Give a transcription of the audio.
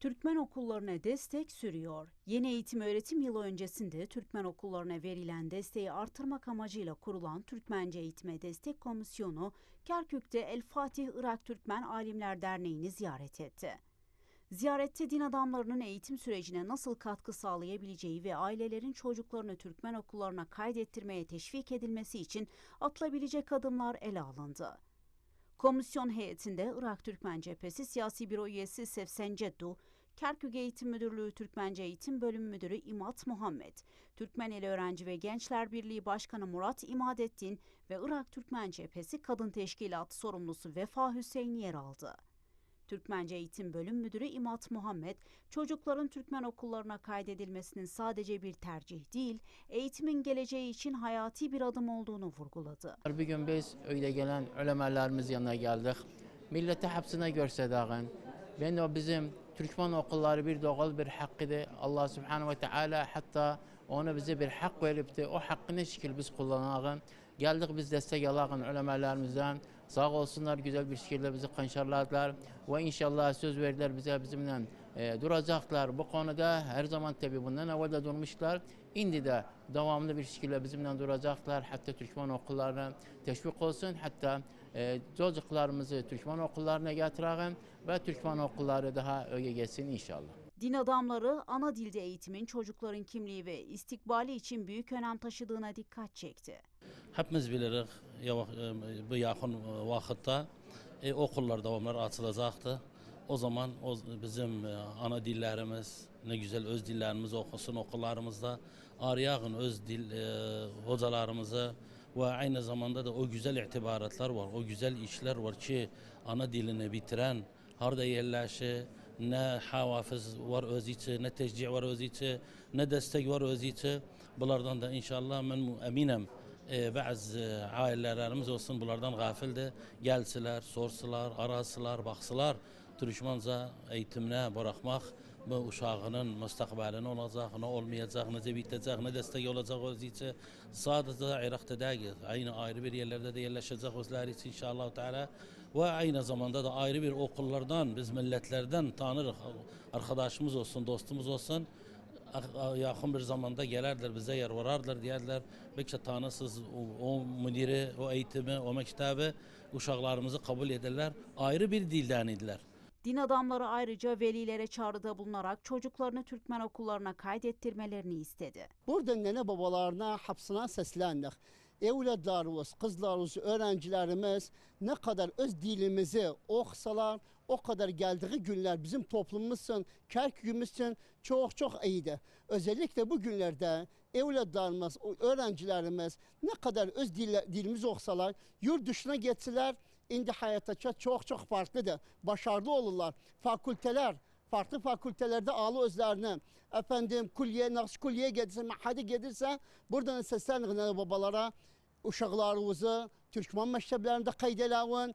Türkmen okullarına destek sürüyor. Yeni eğitim öğretim yılı öncesinde Türkmen okullarına verilen desteği artırmak amacıyla kurulan Türkmence Eğitime Destek Komisyonu, Kerkük'te El Fatih Irak Türkmen Alimler Derneği'ni ziyaret etti. Ziyarette din adamlarının eğitim sürecine nasıl katkı sağlayabileceği ve ailelerin çocuklarını Türkmen okullarına kaydettirmeye teşvik edilmesi için atılabilecek adımlar ele alındı. Komisyon heyetinde Irak Türkmen Cephesi Siyasi Büro üyesi Sevsen Ceddu, Kerkük Eğitim Müdürlüğü Türkmence Eğitim Bölüm Müdürü İmat Muhammed, Türkmeneli Öğrenci ve Gençler Birliği Başkanı Murat İmadettin ve Irak Türkmen Cephesi Kadın Teşkilatı sorumlusu Vefa Hüseyin yer aldı. Türkmence Eğitim Bölüm Müdürü İmat Muhammed, çocukların Türkmen okullarına kaydedilmesinin sadece bir tercih değil, eğitimin geleceği için hayati bir adım olduğunu vurguladı. Bir gün biz öyle gelen ulemelerimiz yanına geldik. Millete hepsine görsedağın. Ben o bizim Türkmen okulları bir doğal bir hakkıdır. Allah Subhanahu ve Teala hatta onu bize bir hak verip de o hakkı ne şekil biz kullanalım. Geldik biz destek alağın ulemelerimizden. Sağ olsunlar güzel bir şekilde bizi kanşarladılar. Ve inşallah söz verdiler bize bizimle e, duracaklar. Bu konuda her zaman tabi bundan evvel de durmuşlar. Şimdi de devamlı bir şekilde bizimle duracaklar. Hatta Türkmen okullarına teşvik olsun. Hatta e, çocuklarımızı Türkmen okullarına getirelim ve Türkmen okulları daha öge geçsin inşallah. Din adamları ana dilde eğitimin çocukların kimliği ve istikbali için büyük önem taşıdığına dikkat çekti. Hepimiz biliriz e, bu yakın e, vakitte e, okullar devamlar açılacaktı. O zaman o bizim e, ana dillerimiz, ne güzel öz dillerimiz okusun okullarımızda. Arayağın öz dil e, hocalarımızı ve aynı zamanda da o güzel itibaratlar var, o güzel işler var ki ana dilini bitiren, harda yerleşi, ne hafız var özüçü, ne teşcih var özüçü, ne destek var özüçü. Bunlardan da inşallah ben eminim e, bazı ailelerimiz olsun bunlardan gafildi. Gelsiler, sorsular, arasılar, baksılar. Türkmenca eğitimine bırakmak bu uşağının müstakbalini olacak, ne olmayacak, ne bitecek, ne destek olacak öz için. Sadece Irak'ta değil, aynı ayrı bir yerlerde de yerleşecek özler için inşallah Teala. Ve aynı zamanda da ayrı bir okullardan, biz milletlerden tanırız. Arkadaşımız olsun, dostumuz olsun yakın bir zamanda gelirler bize yer vararlar diyerler. Belki tanısız o, o müdiri, o eğitimi, o mektebi uşaklarımızı kabul ederler. Ayrı bir dilden idiler. Din adamları ayrıca velilere çağrıda bulunarak çocuklarını Türkmen okullarına kaydettirmelerini istedi. Burada nene babalarına hapsına seslendik. Evladlarımız, kızlarımız, öğrencilerimiz ne kadar öz dilimizi okusalar o kadar geldiği günler bizim toplumumuzun, Kerkük'ümüzün çok çok iyiydi. Özellikle bu günlerde evladlarımız, öğrencilerimiz ne kadar öz dil, dilimizi okusalar, yurt dışına geçseler, indi hayata çok çok farklıdır. Başarılı olurlar. Fakülteler, farklı fakültelerde ağlı özlerini efendim kulliye, naqş kulliye gelirse, mahadi gelirse buradan seslenir babalara uşaqlarınızı Türkmen məktəblərində qeyd eləyin.